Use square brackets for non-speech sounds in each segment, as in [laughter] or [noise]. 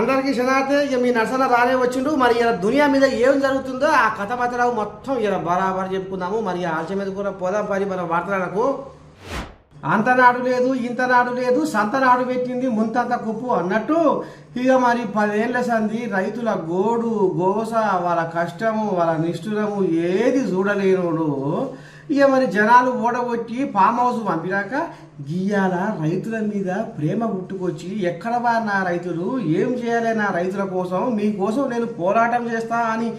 అందరికీ శనార్థే ఇక మీ నరసన రానే వచ్చిండు. మరి ఇలా దునియా మీద ఏం జరుగుతుందో ఆ కథ పత్రాలు మొత్తం ఇలా బరాబర్ చెప్పుకుందాము. మరి ఆలస్య మీద కూడా పోదాం. పని మన వార్తలకు. అంతనాడు లేదు ఇంతనాడు లేదు సంతనాడు పెట్టింది ముంతంత కుప్పు అన్నట్టు. ఇక మరి పదేళ్ళ సంది రైతుల గోడు గోస వాళ్ళ కష్టము వాళ్ళ నిష్ఠురము ఏది చూడలేనోడు. ఇక మరి జనాలు ఓడగొట్టి ఫామ్ హౌస్ పంపినాక గీయాల రైతుల మీద ప్రేమ పుట్టుకొచ్చి ఎక్కడ నా రైతులు ఏం చేయాలి నా రైతుల కోసం మీకోసం నేను పోరాటం చేస్తా అని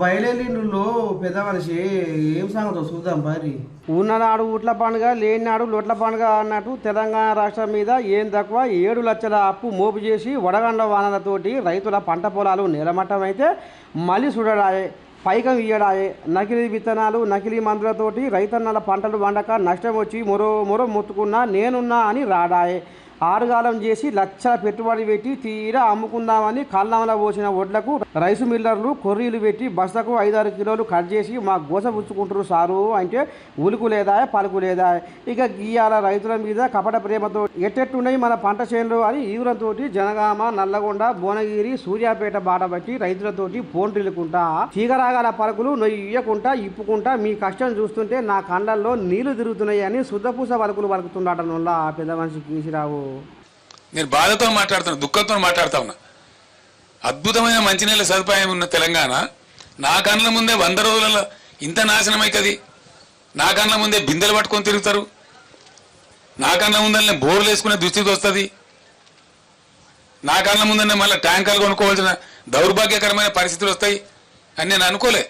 బయలుదేరిండులో పెద్ద మనిషి ఏం సంగతో చూద్దాం మరి? ఉన్ననాడు ఊట్ల పండుగ లేనినాడు లొట్ల పండుగ అన్నట్టు తెలంగాణ రాష్ట్రం మీద ఏం తక్కువ ఏడు లక్షల అప్పు మోపు చేసి వడగండ్ల వానలతోటి రైతుల పంట పొలాలు నిలమట్టం అయితే మళ్ళీ చూడడాయే పైకం ఇయ్యడాయే. నకిలీ విత్తనాలు నకిలీ మందులతోటి రైతన్నల పంటలు వండక నష్టం వచ్చి మొరో మొరో మొత్తుకున్నా నేనున్నా అని రాడాయే. ఆరుగాలం చేసి లక్షల పెట్టుబడి పెట్టి తీరా అమ్ముకుందామని కళ్ళంలో పోసిన వడ్లకు రైసు మిల్లర్లు కొర్రీలు పెట్టి బస్తకు ఐదారు కిలోలు కట్ చేసి మా గోస పుచ్చుకుంటారు సారు అంటే ఉలుకు లేదా పలుకు లేదా. ఇక గీయాల రైతుల మీద కపట ప్రేమతో ఎట్టెట్టున్నాయి మన పంట చేనులు అని ఈవులతో జనగామ నల్లగొండ భువనగిరి సూర్యాపేట బాట బట్టి రైతులతోటి పోంట్రిల్లుకుంటా చీగరాగాల పలుకులు నొయ్యకుంటా ఇప్పుకుంటా మీ కష్టం చూస్తుంటే నా కండల్లో నీళ్ళు తిరుగుతున్నాయి అని శుద్ధపూస పలుకులు పలుకుతుండటం ఆ పెద్ద మనిషి కీసిరావు నేను బాధతో మాట్లాడుతున్నా దుఃఖంతో మాట్లాడుతా ఉన్నా. అద్భుతమైన మంచినీళ్ళ సదుపాయం ఉన్న తెలంగాణ నా కళ్ళ ముందే వంద రోజులలో ఇంత నాశనం అవుతుంది నా కళ్ళ ముందే బిందెలు పట్టుకొని తిరుగుతారు. నా కళ్ళ ముందరనే బోర్లు వేసుకునే దుస్థితి వస్తుంది. నా కళ్ళ ముందరనే మళ్ళీ ట్యాంకర్లు కొనుక్కోవాల్సిన దౌర్భాగ్యకరమైన పరిస్థితులు వస్తాయి అని నేను అనుకోలే.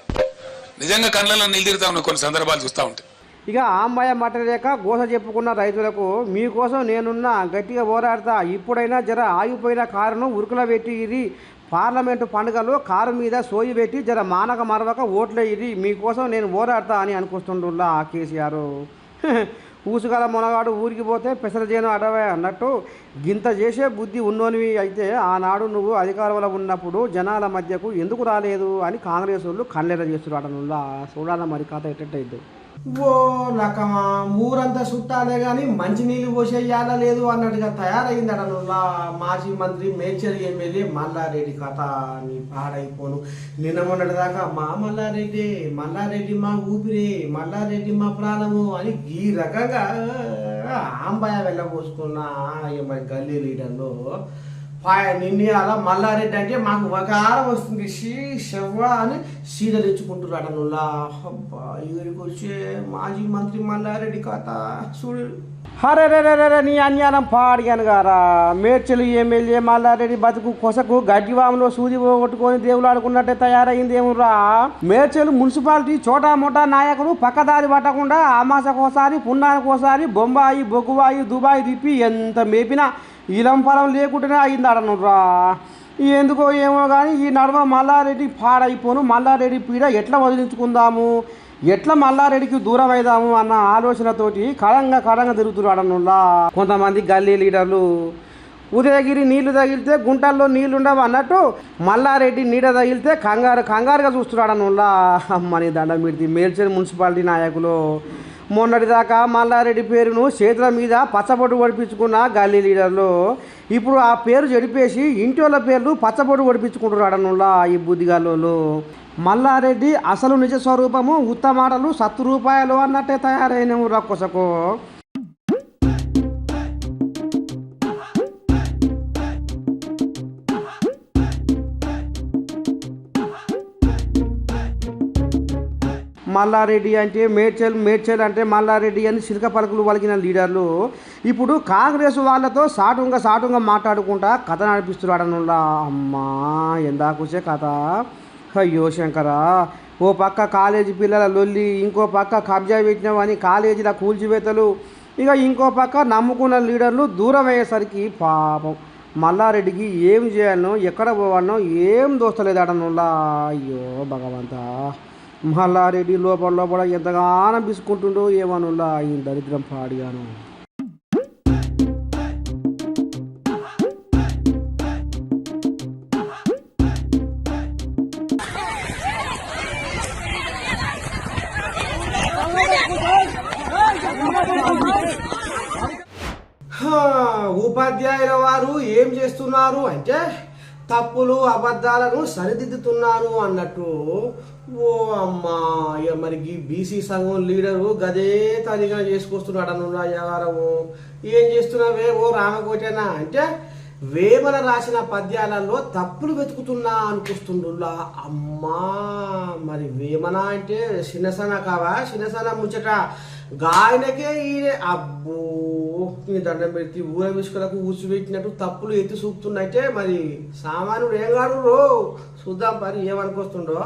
నిజంగా కళ్ళలో నీళ్ళు తిరుగుతా కొన్ని సందర్భాలు చూస్తూ ఉంటాయి ఇక ఆంబాయ మట్టలేక గోస చెప్పుకున్న రైతులకు మీకోసం నేనున్నా గట్టిగా పోరాడతా ఇప్పుడైనా జర ఆగిపోయిన కారును ఉరుకుల పెట్టి ఇది పార్లమెంటు పండుగలో కారు మీద సోయి పెట్టి జర మానక మరవక ఓట్లే ఇది మీకోసం నేను పోరాడతా అని అనుకొస్తుండుల్లా ఆ కేసీఆర్. [laughs] ఊసుగల మొనగాడు ఊరికి పోతే పెసరజేను అడవే అన్నట్టు గింత చేసే బుద్ధి ఉన్నోనివి అయితే ఆనాడు నువ్వు అధికారంలో ఉన్నప్పుడు జనాల మధ్యకు ఎందుకు రాలేదు? అని కాంగ్రెస్ వాళ్ళు కళ్ళెర చేస్తున్నారు చూడాల మరి కథ ఎట్టయిద్దు ఓ లకమా ఊరంతా చుట్టాలే కానీ మంచినీళ్ళు పోసేయాల లేదు అన్నట్టుగా తయారైందట నువ్వులా మాజీ మంత్రి మేచర్ ఎమ్మెల్యే మల్లారెడ్డి కథ నీ పాడైపోను. నిన్న మొన్నటిదాకా మా మల్లారెడ్డి మల్లారెడ్డి మా ఊపిరి మల్లారెడ్డి మా ప్రాణము అని ఈ రకంగా ఆంబాయ వెళ్ళబోసుకున్న ఈ మరి గల్లీ లీడర్లో పాయ మల్లారెడ్డి అంటే మాకు వకారం వస్తుంది. షీ శవ్వ అని సీదలు ఇచ్చుకుంటున్నాడు నువ్వులా అబ్బా ఇక్కడికి వచ్చే మాజీ మంత్రి మల్లారెడ్డి కథ చూడు. అరే నీ అన్యాయం పాడిగాను గారా. మేడ్చలు ఎమ్మెల్యే మల్లారెడ్డి బతుకు కొసకు గడ్డివాములో సూది పోగొట్టుకొని దేవులు ఆడుకున్నట్టే తయారైంది ఏమురా మేడ్చలు మున్సిపాలిటీ చోటా మోటా నాయకులు పక్కదారి పట్టకుండా ఆమాసకోసారి పున్నానికోసారి బొంబాయి బొగ్గువాయి దుబాయ్ తిప్పి ఎంత మేపినా ఇలం ఫలం లేకుండానే అయింది అడనురా ఎందుకో ఏమో కానీ ఈ నడవ మల్లారెడ్డి పాడైపోను మల్లారెడ్డి పీడ ఎట్లా వదిలించుకుందాము? ఎట్లా మల్లారెడ్డికి దూరం అవుదాము అన్న ఆలోచనతోటి కడంగా కడంగా తిరుగుతున్నాడనుల్లా కొంతమంది గల్లీ లీడర్లు ఉదయగిరి నీళ్ళు తగిలితే గుంటల్లో నీళ్ళుండవు అన్నట్టు మల్లారెడ్డి నీడ తగిలితే కంగారు కంగారుగా చూస్తున్నాడనుల్లా అమ్మని దండం పెడితే మేల్చేరు మున్సిపాలిటీ నాయకులు. మొన్నటిదాకా మల్లారెడ్డి పేరును చేతుల మీద పచ్చబొట్టు ఒడిపించుకున్న గల్లీ లీడర్లు. ఇప్పుడు ఆ పేరు చెడిపేసి ఇంటి వాళ్ళ పేర్లు పచ్చబొట్టు ఒడిపించుకుంటున్నాడనుల్లా ఈ బుద్ధిగాళ్ళు మల్లారెడ్డి అసలు నిజ స్వరూపము ఉత్తమాటలు సత్తు రూపాయలు అన్నట్టే తయారైన రక్కొసకు మల్లారెడ్డి అంటే మేడ్చల్ మేడ్చల్ అంటే మల్లారెడ్డి అని చిలక పలుకులు పలికిన లీడర్లు. ఇప్పుడు కాంగ్రెస్ వాళ్ళతో సాటుగా సాటుగా మాట్లాడుకుంటా కథ నడిపిస్తున్నాడనులా అమ్మా ఎందాకూసే కథ. అయ్యో శంకరా ఓ పక్క కాలేజీ పిల్లల లొల్లి ఇంకో పక్క కబ్జా పెట్టినవని కాలేజీల కూల్చివేతలు. ఇక ఇంకో పక్క నమ్ముకున్న లీడర్లు దూరం అయ్యేసరికి పాపం. మల్లారెడ్డికి ఏం చేయాలనో ఎక్కడ పోవాలనో ఏం దోస్తలేదటనుల్లా. అయ్యో భగవంతా. మల్లారెడ్డి లోపల లోపల ఎంతగానో బిసుకుంటుండో ఏమనులా ఈ దరిద్రం పాడిగాను. ఉపాధ్యాయుల వారు ఏం చేస్తున్నారు అంటే తప్పులు అబద్ధాలను సరిదిద్దుతున్నాను అన్నట్టు ఓ అమ్మా ఇక మరి బీసీ సంఘం లీడరు గదే తనిగా చేసుకొస్తున్నాడు అన్న వ్యవహారము ఏం చేస్తున్నావే? ఓ రామకోటేనా? అంటే వేమన రాసిన పద్యాలలో తప్పులు వెతుకుతున్నా అనిపిస్తుండులా అమ్మా మరి వేమన అంటే చిన్నసన కావా? చిన్నసన ముచ్చట. గాయనకే ఈయన. అబ్బో మీ దండం పెడితే ఊర విసుకలకు ఊసిపెట్టినట్టు తప్పులు ఎత్తి చూపుతున్నట్టే మరి సామాన్యుడు ఏం కాడు రో? చూద్దాం పని ఏమనుకొస్తుండో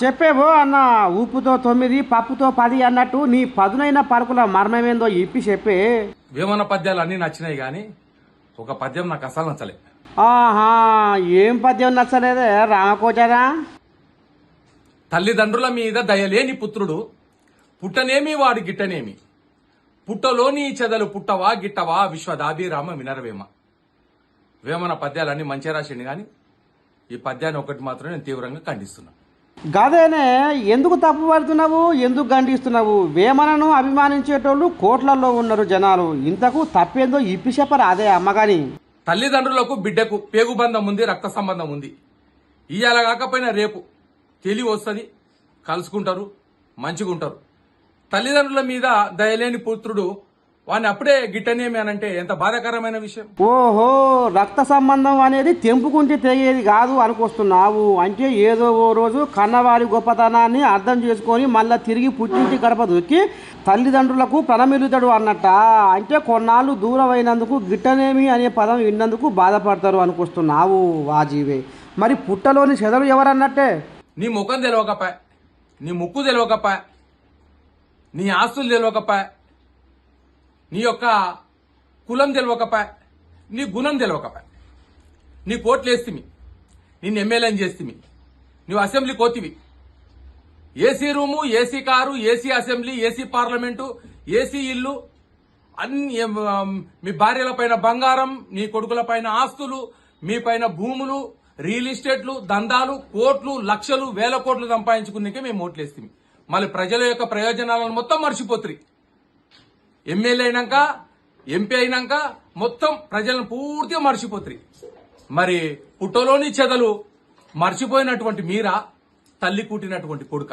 చెప్పేవో అన్న ఉప్పుతో తొమ్మిది పప్పుతో పది అన్నట్టు నీ పదునైన పరుకుల మర్మమేందో ఇప్పి చెప్పే. వేమన పద్యాలు అన్నీ నచ్చినాయి కానీ ఒక పద్యం నాకు అసలు నచ్చలే. ఆహా ఏం పద్యం నచ్చలేదే? రామకోచారా తల్లిదండ్రుల మీద దయలేని పుత్రుడు పుట్టనేమి వాడు గిట్టనేమి? పుట్టలోని చెదలు పుట్టవా గిట్టవా విశ్వదాభిరామ వినరవేమ. వేమన పద్యాలన్నీ మంచిగా రాసిండు కానీ ఈ పద్యాన్ని ఒకటి మాత్రం నేను తీవ్రంగా ఖండిస్తున్నా. గదేనే ఎందుకు తప్పు పడుతున్నావు ఎందుకు గండిస్తున్నావు? వేమనను అభిమానించేటోళ్ళు కోట్లల్లో ఉన్నారు జనాలు. ఇంతకు తప్పేందో ఇప్పి చెప్పరు అదే అమ్మగాని. తల్లిదండ్రులకు బిడ్డకు పేగు బంధం ఉంది రక్త సంబంధం ఉంది. ఇవాళ కాకపోయినా రేపు తెలివి వస్తుంది కలుసుకుంటారు మంచిగా ఉంటారు తల్లిదండ్రుల మీద దయలేని పుత్రుడు వాడిని అప్పుడే గిట్టనేమి అనంటే ఎంత బాధాకరమైన విషయం. ఓహో రక్త సంబంధం అనేది తెంపుకుంటే తెగేది కాదు అనుకొస్తున్నావు. అంటే ఏదో ఓ రోజు కన్నవారి గొప్పతనాన్ని అర్థం చేసుకొని మళ్ళా తిరిగి పుట్టింటి గడప దొక్కి తల్లిదండ్రులకు ప్రణమిల్లుతాడు అన్నట్ట. అంటే కొన్నాళ్ళు దూరం అయినందుకు గిట్టనేమి అనే పదం విన్నందుకు బాధపడతారు అనుకొస్తున్నావు వాజీవే. మరి పుట్టలోని చెదలు ఎవరన్నట్టే? నీ ముఖం తెలియకపాయ్ నీ ముక్కు తెలియకపాయ్ నీ ఆస్తులు తెలియకపా నీ యొక్క కులం తెలియకపా నీ గుణం తెలియకపా నీ కోట్లు వేస్తిమి నిన్ను ఎమ్మెల్యేని చేస్తిమి నువ్వు assembly కోతివి AC room AC car AC assembly AC parliament AC ఇల్లు అన్ని మీ భార్యల పైన బంగారం నీ కొడుకుల పైన ఆస్తులు మీ పైన భూములు రియల్ ఎస్టేట్లు దందాలు కోట్లు లక్షలు వేల కోట్లు సంపాదించుకునేకే మేము ఓట్లేస్తాం మళ్ళీ ప్రజల యొక్క ప్రయోజనాలను మొత్తం మర్చిపోతుంది ఎమ్మెల్యే అయినాక ఎంపీ అయినాక మొత్తం ప్రజలను పూర్తిగా మర్చిపోతుంది మరి పుట్టలోని చెదలు మర్చిపోయినటువంటి మీరా తల్లి కూటినటువంటి కొడుక.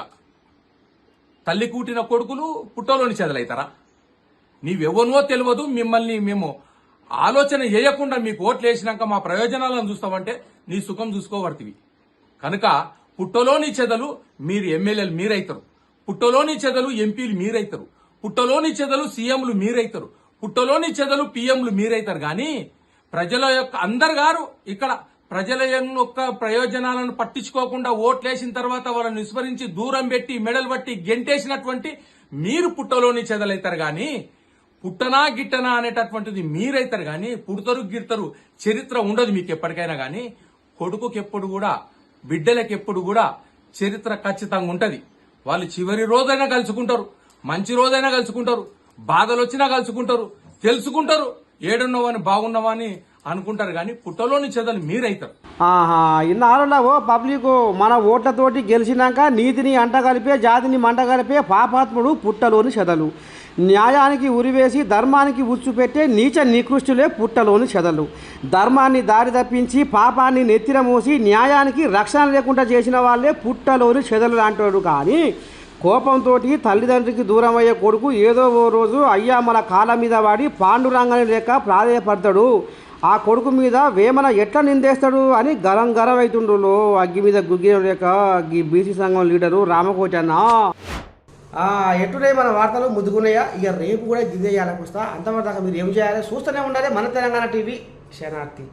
తల్లి కూటిన కొడుకులు పుట్టలోని చెదలవుతారా నీవెవనో తెలియదు మిమ్మల్ని మేము ఆలోచన చేయకుండా మీకు ఓట్లు వేసినాక మా ప్రయోజనాలను చూస్తామంటే నీ సుఖం చూసుకోబడుతుంది కనుక పుట్టలోని చెదలు మీరు ఎమ్మెల్యేలు మీరైతారు. పుట్టలోని చెదలు ఎంపీలు మీరైతారు. పుట్టలోని చెదలు సీఎంలు మీరైతారు. పుట్టలోని చెదలు పీఎంలు మీరైతారు. కానీ ప్రజల యొక్క అందరు గారు ఇక్కడ ప్రజల యొక్క ప్రయోజనాలను పట్టించుకోకుండా ఓట్లేసిన తర్వాత వాళ్ళని విస్మరించి దూరం పెట్టి మెడలు పట్టి గెంటేసినటువంటి మీరు పుట్టలోని చెదలైతారు. కానీ పుట్టనా గిట్టనా అనేటటువంటిది మీరైతారు. కానీ పుడతరు గిడతారు చరిత్ర ఉండదు మీకు ఎప్పటికైనా. కానీ కొడుకుకి ఎప్పుడు కూడా బిడ్డలకి ఎప్పుడు కూడా చరిత్ర ఖచ్చితంగా ఉంటుంది. వాళ్ళు చివరి రోజైనా కలుసుకుంటారు మంచి రోజైనా కలుసుకుంటారు బాధలు వచ్చినా కలుసుకుంటారు తెలుసుకుంటారు ఏడున్నవని బాగున్నావని అనుకుంటారు కానీ పుట్టలోని చెదలు మీరైతారు. ఆహా ఇన్నాళ్ళలో పబ్లిక్ మన ఓట్లతోటి గెలిచినాక నీతిని అంటగలిపే జాతిని మంటగలిపే పాపాత్ముడు పుట్టలోని చెదలు. న్యాయానికి ఉరివేసి ధర్మానికి ఉచ్చుపెట్టే నీచ నికృష్టులే పుట్టలోని చెదలు ధర్మాన్ని దారి తప్పించి పాపాన్ని నెత్తిన మోసి న్యాయానికి రక్షణ లేకుండా చేసిన వాళ్ళే పుట్టలోని చెదలు అంటాడు కానీ కోపంతో తల్లిదండ్రికి దూరం అయ్యే కొడుకు ఏదో ఓ రోజు అయ్యా మన కాళ్ళ మీద వాడి పాండురంగని లేక ప్రాధేయపడతాడు. ఆ కొడుకు మీద వేమన ఎట్లా నిందేస్తాడు అని గరం గరం అవుతుండ్రులో అగ్గి మీద గుగ్గిన లేక ఈ బీసీ సంఘం లీడరు రామకోటన్న. ఎటుడే మన వార్తలు ముద్దుకున్నాయా ఇక రేపు కూడా గిద్దే వస్తా అంతవరకు మీరు ఏం చేయాలి? చూస్తూనే ఉండాలి. మన తెలంగాణ టీవీ శనార్థి